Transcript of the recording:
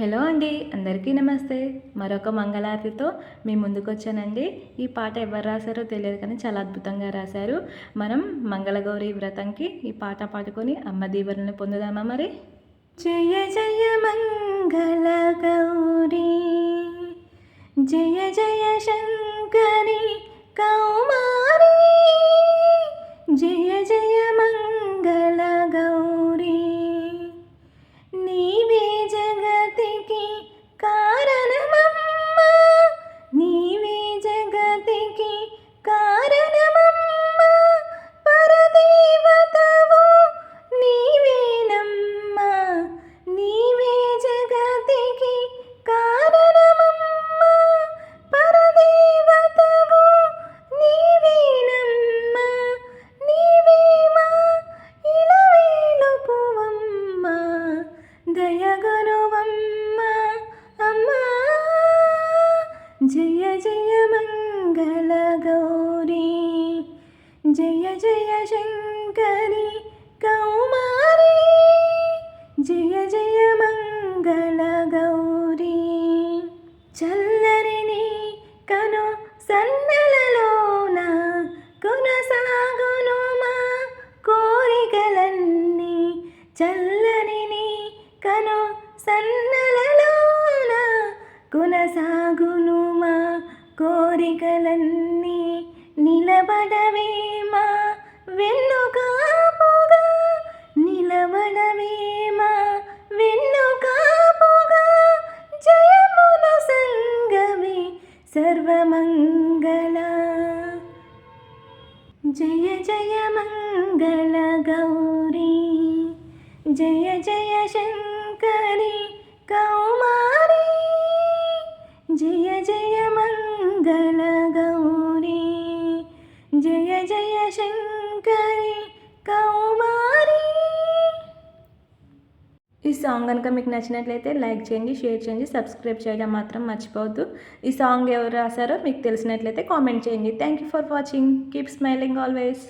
Hello అండి అందరికీ నమస్తే. మరొక మంగళారతితో మీ ముందుకు వచ్చానండి ఈ పాట ఎవరు రాశారో తెలియదు కానీ చాలా అద్భుతంగా రాశారు. మనం మంగళగౌరి వ్రతంకి ఈ పాట పాడుకొని అమ్మ దీవెనలు పొందుదామా మరి? జయ జయ మంగళ గౌరీ జయ జయ శంకరి కౌమ దయగనువమ్మ అమ్మా. జయ జయ మంగళ గౌరీ. జయ జయ శంకరి కౌమారి. జయ జయ మంగళ గౌరీ. చల్లరిని కను సన్నలలోన కొనసాగును మా కోరికలన్నీ. చల్ల సన్నలలోన కొనసాగును మా కోరికలన్నీ నిలబడవే మా వెన్నుకాపుగా నిలబడవే మా వెన్నుకాపుగా జయమున సంగమే సర్వమంగళ. జయ జయ మంగళ గౌరీ. జయ జయ శంకర కౌమారి జయ జయ మంగళ గౌరీ జయ జయ శంకరి కౌమారి. ఈ సాంగ్ కనుక మీకు నచ్చినట్లయితే లైక్ చేయండి షేర్ చేయండి సబ్స్క్రైబ్ చేయడం మాత్రం మర్చిపోవద్దు. ఈ సాంగ్ ఎవరు రాశారో మీకు తెలిసినట్లయితే కామెంట్ చేయండి. Thank you for watching keep smiling always